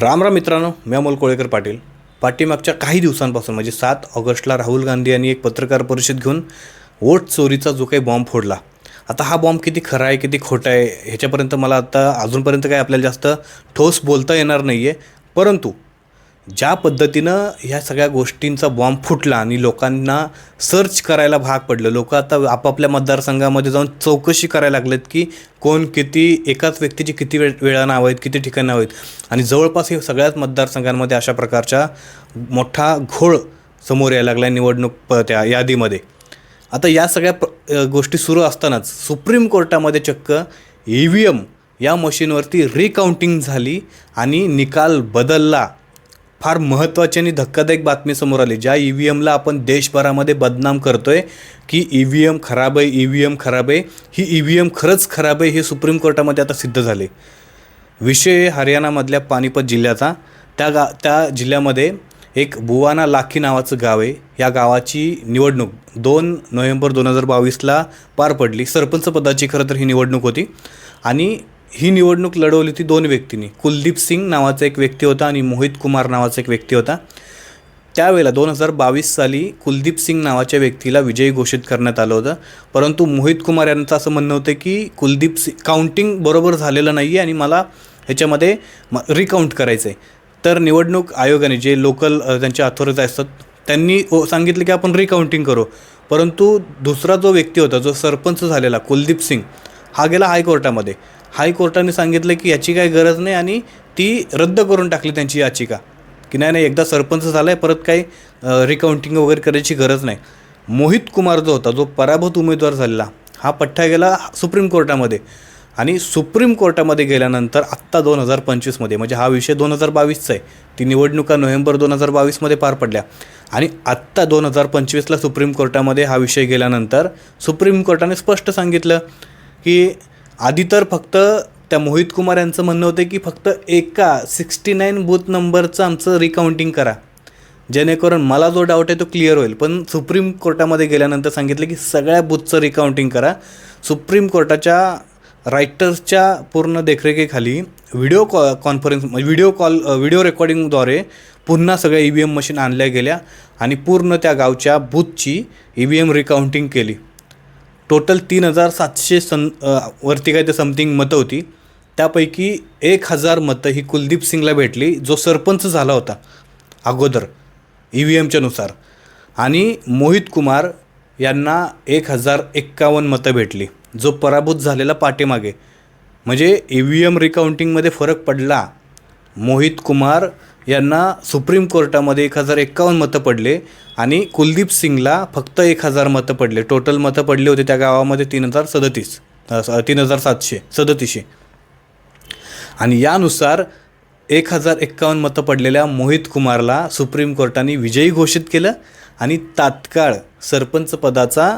राम राम मित्रांनो मी अमोल कोळेकर पाटील. पाठीमागच्या काही दिवसांपासून म्हणजे सात ऑगस्टला राहुल गांधी यांनी एक पत्रकार परिषद घेऊन वोट चोरीचा जो काही बॉम्ब फोडला. आता हा बॉम्ब किती खरा आहे किती खोटा आहे ह्याच्यापर्यंत मला आता अजूनपर्यंत काही आपल्याला जास्त ठोस बोलता येणार नाही आहे परंतु ज्या पद्धतीनं ह्या सगळ्या गोष्टींचा बॉम्ब फुटला आणि लोकांना सर्च करायला भाग पडलं लोक आता आपापल्या मतदारसंघामध्ये जाऊन चौकशी करायला लागलेत की कोण किती एकाच व्यक्तीची किती वेळ वेळा नावं आहेत किती ठिकाणं आहेत. आणि जवळपास हे सगळ्याच मतदारसंघांमध्ये अशा प्रकारच्या मोठा घोळ समोर यायला लागला निवडणूक प त्या यादीमध्ये. आता या सगळ्या प्र गोष्टी सुरू असतानाच सुप्रीम कोर्टामध्ये चक्क ई व्ही एम या मशीनवरती रिकाउंटिंग झाली आणि निकाल बदलला. फार महत्त्वाची आणि धक्कादायक बातमी समोर आली ज्या ई व्ही एमला आपण देशभरामध्ये बदनाम करतोय की ई व्ही एम खराब आहे ई व्ही एम खराब आहे. ही ई व्ही एम खरंच खराब आहे हे सुप्रीम कोर्टामध्ये आता सिद्ध झाले. विषय हरियाणामधल्या पानिपत जिल्ह्याचा. त्या गा त्या जिल्ह्यामध्ये एक बुवाना लाखी नावाचं गाव आहे. या गावाची निवडणूक दोन नोव्हेंबर दोन हजार बावीसला पार पडली. सरपंच पदाची खरं तर ही निवडणूक होती. आणि ही निवडणूक लढवली होती दोन व्यक्तींनी. कुलदीप सिंग नावाचा एक व्यक्ती होता आणि मोहित कुमार नावाचा एक व्यक्ती होता. त्यावेळेला दोन हजार बावीस साली कुलदीप सिंग नावाच्या व्यक्तीला विजयी घोषित करण्यात आलं होतं. परंतु मोहित कुमार यांचं असं म्हणणं होतं की कुलदीप सिंग काउंटिंग बरोबर झालेलं नाही आहे आणि मला ह्याच्यामध्ये म रिकाउंट करायचं आहे तर निवडणूक आयोगाने जे लोकल त्यांच्या त्यांचे अथॉरिटी असतात त्यांनी ओ- सांगितलं की आपण रिकाउंटिंग करू. परंतु दुसरा जो व्यक्ती होता जो सरपंच झालेला कुलदीप सिंग हा गेला हायकोर्टामध्ये. हायकोर्टाने सांगितलं की याची काही गरज नाही आणि ती रद्द करून टाकली त्यांची याचिका. की नाही नाही एकदा सरपंच झाला आहे परत काही रिकाउंटिंग वगैरे करायची गरज नाही. मोहित कुमार जो होता जो पराभूत उमेदवार झालेला हा पठ्ठा गेला सुप्रीम कोर्टामध्ये. आणि सुप्रीम कोर्टामध्ये गेल्यानंतर आत्ता दोन हजार पंचवीसमध्ये म्हणजे हा विषय दोन हजार बावीसचा आहे. ती निवडणुका नोव्हेंबर दोन हजार बावीसमध्ये पार पडल्या. आणि आत्ता दोन हजार पंचवीसला सुप्रीम कोर्टामध्ये हा विषय गेल्यानंतर सुप्रीम कोर्टाने स्पष्ट सांगितलं की आधी तर फक्त त्या मोहित कुमार यांचं म्हणणं होतं की फक्त एका सिक्स्टी नाईन बूथ नंबरचं आमचं रिकाउंटिंग करा. जेणेकरून मला जो डाऊट आहे तो क्लिअर होईल. पण सुप्रीम कोर्टामध्ये गेल्यानंतर सांगितलं की सगळ्या बूथचं रिकाउंटिंग करा. सुप्रीम कोर्टाच्या रायटर्सच्या पूर्ण देखरेखीखाली video con conference video call video रेकॉर्डिंगद्वारे पुन्हा सगळ्या ई व्ही एम मशीन आणल्या गेल्या आणि पूर्ण त्या गावच्या बूथची ई व्ही एम रिकाउंटिंग केली. टोटल तीन हजार सातशे सन वरती काय ते समथिंग मतं होती. त्यापैकी एक हजार मतं ही कुलदीप सिंगला भेटली जो सरपंच झाला होता अगोदर ई व्ही एमच्यानुसार आणि मोहित कुमार यांना एक हजार एक्कावन्न मतं भेटली जो पराभूत झालेला पाठीमागे. म्हणजे ई व्ही एम रिकाउंटिंगमध्ये फरक पडला. मोहित कुमार यांना सुप्रीम कोर्टामध्ये एक हजार एक्कावन्न मतं पडले आणि कुलदीप सिंगला फक्त एक हजार मतं पडले. टोटल मतं पडले होते त्या गावामध्ये तीन हजार सदतीस तीन हजार सातशे सदतीसशे. आणि यानुसार एक हजार एक्कावन्न मतं पडलेल्या मोहित कुमारला सुप्रीम कोर्टाने विजयी घोषित केलं आणि तात्काळ सरपंच पदाचा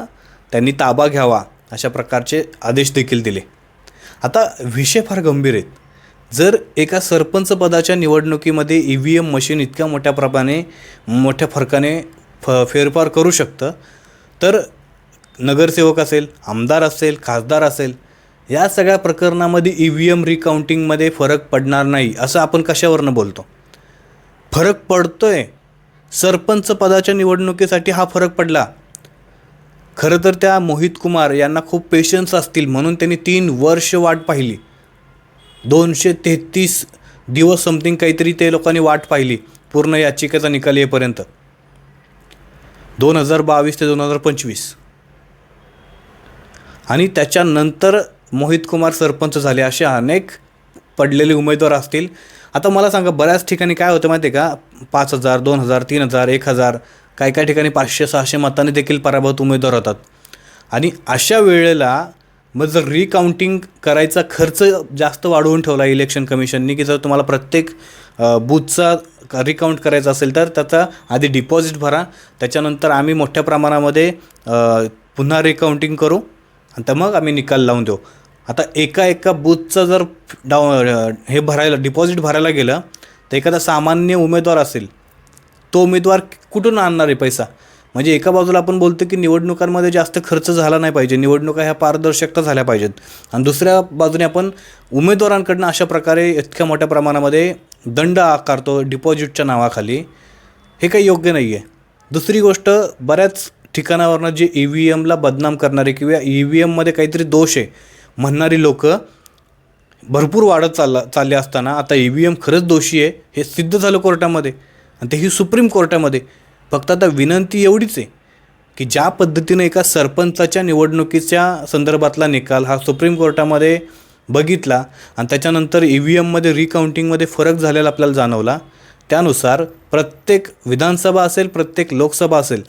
त्यांनी ताबा घ्यावा अशा प्रकारचे आदेश देखील दिले. आता विषय फार गंभीर आहेत. जर एका सरपंच पदाच्या निवडणुकीमध्ये ई व्ही एम मशीन इतक्या मोठ्या प्रमाणे मोठ्या फरकाने फ फेरफार करू शकतं तर नगरसेवक असेल आमदार असेल खासदार असेल या सगळ्या प्रकरणामध्ये ई व्ही एम रिकाउंटिंगमध्ये फरक पडणार नाही असं आपण कशावरनं बोलतो? फरक पडतोय. सरपंच पदाच्या निवडणुकीसाठी हा फरक पडला. खरं तर त्या मोहित कुमार यांना खूप पेशन्स असतील म्हणून त्यांनी तीन वर्ष वाट पाहिली. दोनशे तेहतीस दिवस समथिंग काहीतरी ते लोकांनी वाट पाहिली. पूर्ण याचिकेचा निकाल येईपर्यंत. दोन हजार बावीस ते दोन हजार पंचवीस. आणि त्याच्यानंतर मोहित कुमार सरपंच झाले असे अनेक पडलेले उमेदवार असतील. आता मला सांगा बऱ्याच ठिकाणी काय होतं माहिती आहे का? पाच हजार दोन हजार तीन हजार एक हजार काही काही ठिकाणी पाचशे सहाशे मतांनी देखील पराभूत उमेदवार होतात. आणि अशा वेळेला मग जर रिकाउंटिंग करायचा खर्च जास्त वाढवून ठेवला इलेक्शन कमिशननी की जर तुम्हाला प्रत्येक बूथचा रिकाउंट करायचा असेल तर त्याचा आधी डिपॉझिट भरा. त्याच्यानंतर आम्ही मोठ्या प्रमाणामध्ये पुन्हा रिकाउंटिंग करू. आणि तर मग आम्ही निकाल लावून देऊ. आता एका एका बूथचं जर डाव हे भरायला डिपॉझिट भरायला गेलं तर एखादा सामान्य उमेदवार असेल तो उमेदवार कुठून आणणार आहे पैसा? म्हणजे एका बाजूला आपण बोलतो की निवडणुकांमध्ये जास्त खर्च झाला नाही पाहिजे निवडणुका ह्या पारदर्शकता झाल्या पाहिजेत. आणि दुसऱ्या बाजूने आपण उमेदवारांकडनं अशा प्रकारे इतक्या मोठ्या प्रमाणामध्ये दंड आकारतो डिपॉझिटच्या नावाखाली. हे काही योग्य नाही आहे दुसरी गोष्ट बऱ्याच ठिकाणावरनं जे ई व्ही एमला बदनाम करणारे किंवा ई व्ही एममध्ये काहीतरी दोष आहे म्हणणारी लोक भरपूर वाढत चालला चालले असताना आता ई व्ही एम खरंच दोषी आहे हे सिद्ध झालं कोर्टामध्ये. आणि तेही सुप्रीम कोर्टामध्ये. फक्त आता विनंती एवढीच आहे की ज्या पद्धतीनं एका सरपंचाच्या निवडणुकीच्या संदर्भातला निकाल हा सुप्रीम कोर्टामध्ये बघितला आणि त्याच्यानंतर ई व्ही एममध्ये रिकाउंटिंगमध्ये फरक झालेला आपल्याला जाणवला त्यानुसार प्रत्येक विधानसभा असेल प्रत्येक लोकसभा असेल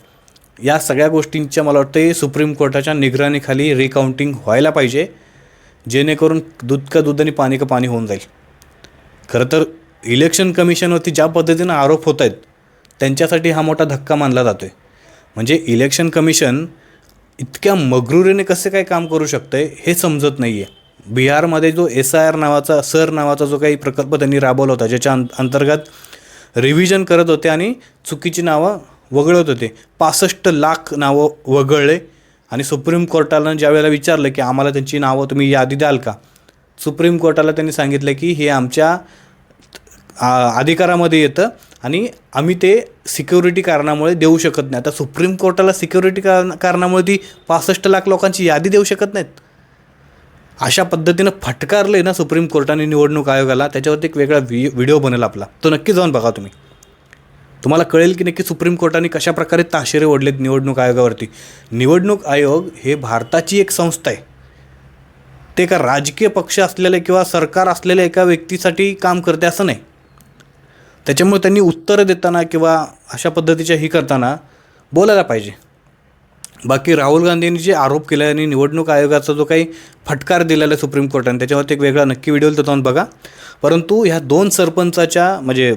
या सगळ्या गोष्टींच्या मला वाटतं सुप्रीम कोर्टाच्या निगराणीखाली रिकाउंटिंग व्हायला पाहिजे जेणेकरून दूध का दूध आणि पाणी का पाणी होऊन जाईल. खरं तर इलेक्शन कमिशनवरती ज्या पद्धतीनं आरोप होत आहेत त्यांच्यासाठी हा मोठा धक्का मानला जातो आहे म्हणजे इलेक्शन कमिशन इतक्या मगरुरीने कसे काय काम करू शकतं आहे हे समजत नाही आहे बिहारमध्ये जो एस आय आर नावाचा सर नावाचा जो काही प्रकल्प त्यांनी राबवला होता ज्याच्या अंतर्गत रिव्हिजन करत होते आणि चुकीची नावं वगळत होते. पासष्ट लाख नावं वगळले आणि सुप्रीम कोर्टाला ज्यावेळेला विचारलं की आम्हाला त्यांची नावं तुम्ही यादी द्याल का? सुप्रीम कोर्टाला त्यांनी सांगितलं की हे आमच्या आ- अधिकारामध्ये येतं. आणि आम्ही ते सिक्युरिटी कारणामुळे देऊ शकत नाही. आता सुप्रीम कोर्टाला सिक्युरिटी कारण कारणामुळे ती पासष्ट लाख लोकांची यादी देऊ शकत नाहीत. अशा पद्धतीनं फटकारले ना सुप्रीम कोर्टाने निवडणूक आयोगाला. त्याच्यावरती एक वेगळा व्हि व्हिडिओ बनेल आपला. तो नक्की जाऊन बघा तुम्ही. तुम्हाला कळेल की नक्की सुप्रीम कोर्टाने कशाप्रकारे ताशेरे ओढलेत निवडणूक आयोगावरती. निवडणूक आयोग हे भारताची एक संस्था आहे. ते एका राजकीय पक्ष असलेले किंवा सरकार असलेल्या एका व्यक्तीसाठी काम करते असं नाही. त्याच्यामुळे त्यांनी उत्तरं देताना किंवा अशा पद्धतीच्या ही करताना बोलायला पाहिजे. बाकी राहुल गांधींनी जे आरोप केले आणि निवडणूक आयोगाचा जो काही फटकार दिलेला आहे सुप्रीम कोर्टाने त्याच्यावरती एक वेगळा नक्की व्हिडिओ तो जाऊन बघा. परंतु ह्या दोन सरपंचाच्या म्हणजे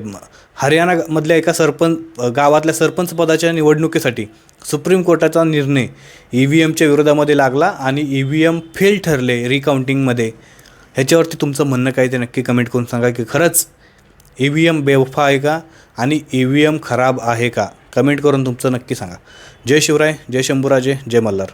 हरियाणामधल्या एका सरपंच गावातल्या सरपंच पदाच्या निवडणुकीसाठी सुप्रीम कोर्टाचा निर्णय ई व्ही एमच्या विरोधामध्ये लागला आणि ई व्ही एम फेल ठरले रिकाउंटिंगमध्ये ह्याच्यावरती तुमचं म्हणणं काय ते नक्की कमेंट करून सांगा की खरंच ई व्ही एम बेवफा आहे का? आणि ई व्ही एम खराब आहे का? कमेंट करून तुमचं नक्की सांगा. जय शिवराय जय शंभूराजे जय मल्हार.